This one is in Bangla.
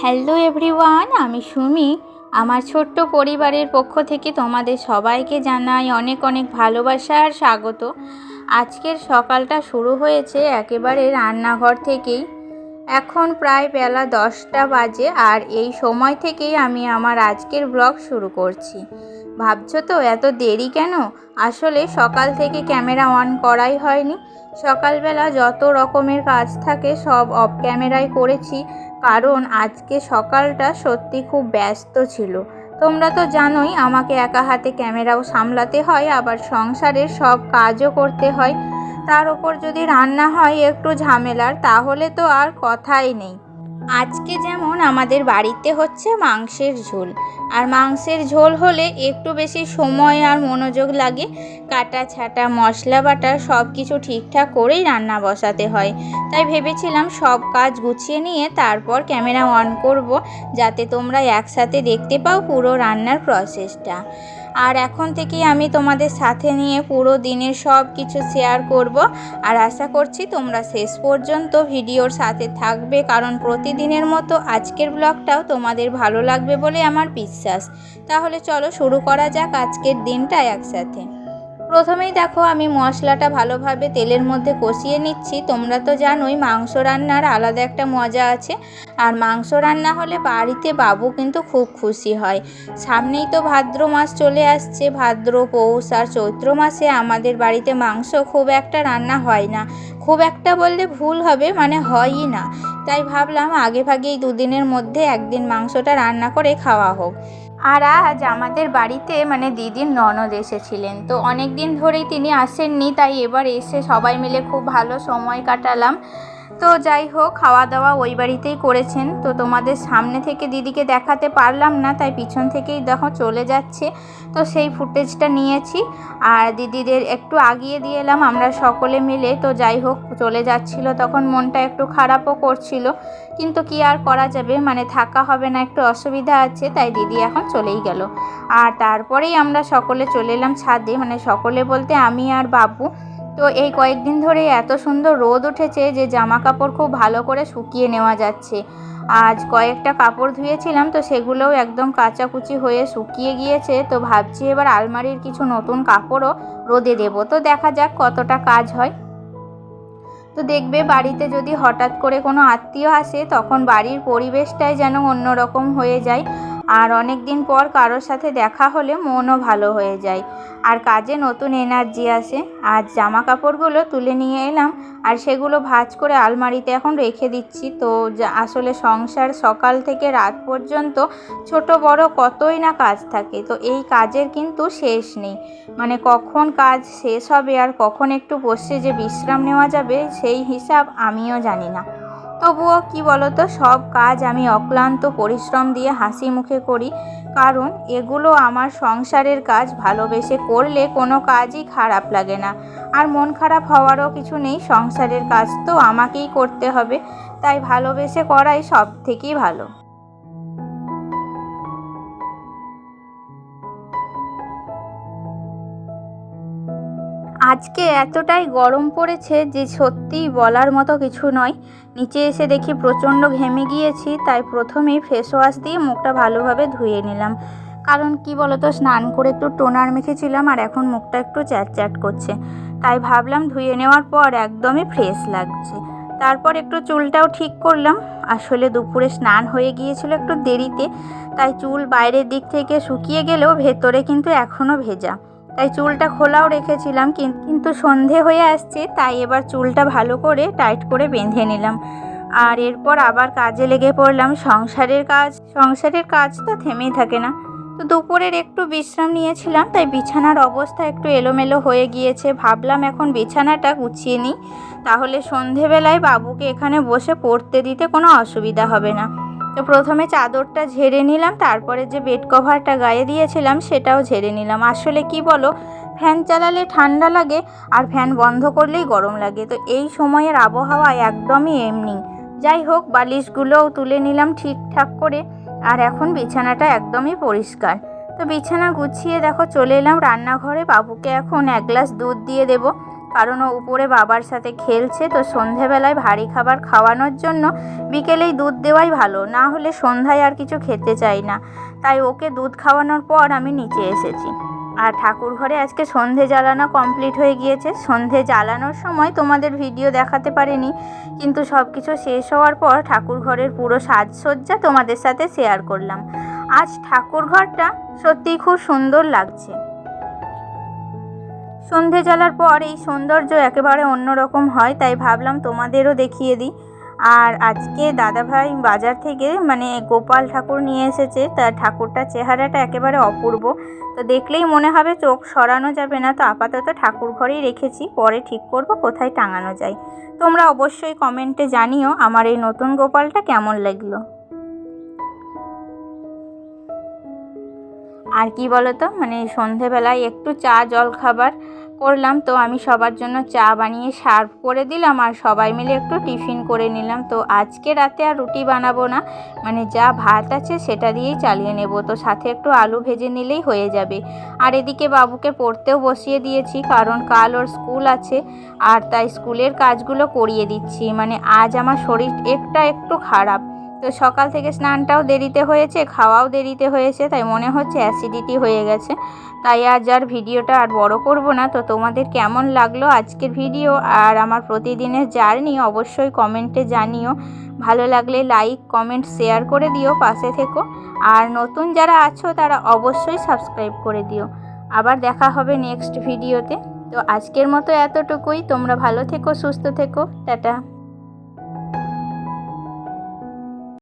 হ্যালো এভরিওয়ান, আমি সুমি। আমার ছোট্ট পরিবারের পক্ষ থেকে তোমাদের সবাইকে জানাই অনেক অনেক ভালোবাসা আর স্বাগত। আজকের সকালটা শুরু হয়েছে একেবারে রান্নাঘর থেকেই। এখন প্রায় বেলা দশটা বাজে আর এই সময় থেকেই আমি আমার আজকের ব্লগ শুরু করছি। ভাবছ তো, এত দেরি কেন? আসলে সকাল থেকে ক্যামেরা অন করাই হয়নি। সকালবেলা যত রকমের কাজ থাকে সব অফ ক্যামেরায় করেছি। কারণ আজকে সকালটা সত্যি খুব ব্যস্ত ছিল। তোমরা তো জানোই আমাকে একা হাতে ক্যামেরাও সামলাতে হয়, আবার সংসারের সব কাজও করতে হয়। তার ওপর যদি রান্না হয় একটু ঝামেলার, তাহলে তো আর কথাই নেই। আজকে যেমন আমাদের বাড়িতে হচ্ছে মাংসের ঝোল। আর মাংসের ঝোল হলে একটু বেশি সময় আর মনোযোগ লাগে। কাটা, ছাটা, মশলা বাটা সব কিছু ঠিকঠাক করেই রান্না বসাতে হয়। তাই ভেবেছিলাম সব কাজ গুছিয়ে নিয়ে তারপর ক্যামেরা অন করব, যাতে তোমরা একসাথে দেখতে পাও পুরো রান্নার প্রসেসটা। আর এখন থেকেই আমি তোমাদের সাথে নিয়ে পুরো দিনের সব কিছু শেয়ার করব। আর আশা করছি তোমরা শেষ পর্যন্ত ভিডিওর সাথে থাকবে, কারণ প্রতিদিনের মতো আজকের ব্লগটাও তোমাদের ভালো লাগবে বলে আমার বিশ্বাস। তাহলে চলো শুরু করা যাক আজকের দিনটা একসাথে। প্রথমেই দেখো আমি মশলাটা ভালোভাবে তেলের মধ্যে কষিয়ে নিচ্ছি। তোমরা তো জানোই মাংস রান্নার আলাদা একটা মজা আছে। আর মাংস রান্না হলে বাড়িতে বাবু কিন্তু খুব খুশি হয়। সামনেই তো ভাদ্র মাস চলে আসছে। ভাদ্র, পৌষ আর চৈত্র মাসে আমাদের বাড়িতে মাংস খুব একটা রান্না হয় না। খুব একটা বললে ভুল হবে মানে হয়ই না। তাই ভাবলাম আগে ভাগেই দুদিনের মধ্যে একদিন মাংসটা রান্না করে খাওয়া হোক। আর আজ আমাদের বাড়িতে মানে দিদির ননদ এসেছিলেন। তো অনেক দিন ধরেই তিনি আসেননি, তাই এবার এসে সবাই মিলে খুব ভালো সময় কাটালাম। তো যাই হোক, খাওয়া দাওয়া ওই বাড়িতেই করেছেন। তো তোমাদের সামনে থেকে দিদিকে দেখাতে পারলাম না, তাই পিছন থেকেই দেখো চলে যাচ্ছে। তো সেই ফুটেজটা নিয়েছি। আর দিদিদের একটু আগিয়ে দিয়ে এলাম আমরা সকলে মিলে। তো যাই হোক, চলে যাচ্ছিল তখন মনটা একটু খারাপও করছিল। কিন্তু কি আর করা যাবে? মানে থাকা হবে না, একটু অসুবিধা আছে, তাই দিদি এখন চলেই গেল। আর তারপরেই আমরা সকলে চলে এলাম ছাদে। মানে সকলে বলতে আমি আর বাবু। তো এই কয়েকদিন ধরে এত সুন্দর রোদ উঠেছে যে জামা কাপড় খুব ভালো করে শুকিয়ে নেওয়া যাচ্ছে। আজ কয়েকটা কাপড় ধুয়েছিলাম তো সেগুলোও একদম কাচাকুচি হয়ে শুকিয়ে গিয়েছে। তো ভাবছি এবার আলমারির কিছু নতুন কাপড়ও রোদে দেবো। তো দেখা যাক কতটা কাজ হয়। তো দেখবে বাড়িতে যদি হঠাৎ করে কোনো আত্মীয় আসে তখন বাড়ির পরিবেশটাই যেন অন্যরকম হয়ে যায়। আর অনেক দিন পর কারোর সাথে দেখা হলে মনও ভালো হয়ে যায়। আর কাজে নতুন এনার্জি আসে। আজ জামা কাপড়গুলো তুলে নিয়ে এলাম আর সেগুলো ভাঁজ করে আলমারিতে এখন রেখে দিচ্ছি। তো আসলে সংসার সকাল থেকে রাত পর্যন্ত ছোট বড় কতই না কাজ থাকে। তো এই কাজের কিন্তু শেষ নেই। মানে কখন কাজ শেষ হবে আর কখন একটু বসে যে বিশ্রাম নেওয়া যাবে সেই হিসাব আমিও জানি না। তবুও কি বলতো, সব কাজ আমি অক্লান্ত পরিশ্রম দিয়ে হাসি মুখে করি। কারণ এগুলো আমার সংসারের কাজ, ভালোবেসে করলে কোনো কাজই খারাপ লাগে না। আর মন খারাপ হওয়ারও কিছু নেই, সংসারের কাজ তো আমাকেই করতে হবে। তাই ভালোবেসে করাই সব থেকেই ভালো। আজকে এতটাই গরম পড়েছে যে সত্যিই বলার মতো কিছু নয়। নিচে এসে দেখি প্রচণ্ড ঘেমে গিয়েছি, তাই প্রথমেই ফেস ওয়াশ দিয়ে মুখটা ভালোভাবে ধুয়ে নিলাম। কারণ কি বলতো, স্নান করে একটু টোনার মেখেছিলাম আর এখন মুখটা একটু চ্যাট চ্যাট করছে। তাই ভাবলাম ধুয়ে নেওয়ার পর একদমই ফ্রেশ লাগছে। তারপর একটু চুলটাও ঠিক করলাম। আসলে দুপুরে স্নান হয়ে গিয়েছিল একটু দেরিতে, তাই চুল বাইরের দিক থেকে শুকিয়ে গেলেও ভেতরে কিন্তু এখনও ভেজা। তাই চুলটা খোলাও রেখেছিলাম কিন্তু সন্ধে হয়ে আসছে, তাই এবার চুলটা ভালো করে টাইট করে বেঁধে নিলাম। আর এরপর আবার কাজে লেগে পড়লাম। সংসারের কাজ সংসারের কাজ তো থেমেই থাকে না। তো দুপুরের একটু বিশ্রাম নিয়েছিলাম, তাই বিছানার অবস্থা একটু এলোমেলো হয়ে গিয়েছে। ভাবলাম এখন বিছানাটা গুছিয়ে নিই, তাহলে সন্ধেবেলায় বাবুকে এখানে বসে পড়তে দিতে কোনো অসুবিধা হবে না। তো প্রথমে চাদরটা ঝেড়ে নিলাম, তারপরে যে বেড কভারটা গায়ে দিয়েছিলাম সেটাও ঝেড়ে নিলাম। আসলে কি বলো, ফ্যান চালালে ঠান্ডা লাগে আর ফ্যান বন্ধ করলেই গরম লাগে। তো এই সময়ের আবহাওয়া একদমই এমনি। যাই হোক, বালিশগুলোও তুলে নিলাম ঠিকঠাক করে আর এখন বিছানাটা একদমই পরিষ্কার। তো বিছানা গুছিয়ে দেখো, চলে এলাম রান্নাঘরে। বাবুকে এখন এক গ্লাস দুধ দিয়ে দেব। কারণ ও উপরে বাবার সাথে খেলছে, তো সন্ধেবেলায় ভারী খাবার খাওয়ানোর জন্য বিকেলেই দুধ দেওয়াই ভালো। না হলে সন্ধ্যায় আর কিছু খেতে চাই না। তাই ওকে দুধ খাওয়ানোর পর আমি নিচে এসেছি। আর ঠাকুর ঘরে আজকে সন্ধে জ্বালানো কমপ্লিট হয়ে গিয়েছে। সন্ধে জ্বালানোর সময় তোমাদের ভিডিও দেখাতে পারিনি, কিন্তু সব কিছু শেষ হওয়ার পর ঠাকুর ঘরের পুরো সাজসজ্জা তোমাদের সাথে শেয়ার করলাম। আজ ঠাকুর ঘরটা সত্যিই খুব সুন্দর লাগছে। সন্ধে জ্বালার পর এই সৌন্দর্য একেবারে অন্যরকম হয়, তাই ভাবলাম তোমাদেরও দেখিয়ে দিই। আর আজকে দাদাভাই বাজার থেকে মানে গোপাল ঠাকুর নিয়ে এসেছে তার ঠাকুরটার চেহারাটা একেবারে অপূর্ব। তো দেখলেই মনে হবে চোখ সরানো যাবে না, তো আপাতত ঠাকুর ঘরেই রেখেছি, পরে ঠিক করব কোথায় টাঙানো যায়। তোমরা অবশ্যই কমেন্টে জানিও আমার এই নতুন গোপালটা কেমন লাগল। আর কি বলো তো মানে সন্ধেবেলায় একটু চা, জল খাবার করলাম। তো আমি সবার জন্য চা বানিয়ে সার্ভ করে দিলাম আর সবাই মিলে একটু টিফিন করে নিলাম। তো আজকে রাতে আর রুটি বানাবো না। মানে যা ভাত আছে সেটা দিয়েই চালিয়ে নেব। তো সাথে একটু আলু ভেজে নিলেই হয়ে যাবে। আর এদিকে বাবুকে পড়তেও বসিয়ে দিয়েছি কারণ কাল ওর স্কুল আছে আর তাই স্কুলের কাজগুলো করিয়ে দিচ্ছি। মানে আজ আমার শরীর একটা একটু খারাপ। তো সকাল থেকে স্নানটাও দেরিতে হয়েছে, খাওয়াও দেরিতে হয়েছে, তাই মনে হচ্ছে অ্যাসিডিটি হয়ে গেছে। তাই আজ আর ভিডিওটা আর বড় করব না। তো তোমাদের কেমন লাগল আজকের ভিডিও আর আমার প্রতিদিনের জার্নি অবশ্যই কমেন্টে জানিও। ভালো লাগলে লাইক কমেন্ট শেয়ার করে দিও, পাশে থেকো। আর নতুন যারা আছো তারা অবশ্যই সাবস্ক্রাইব করে দিও। আবার দেখা হবে নেক্সট ভিডিওতে তো আজকের মতো এতটুকুই। তোমরা ভালো থেকো, সুস্থ থেকো। টাটা।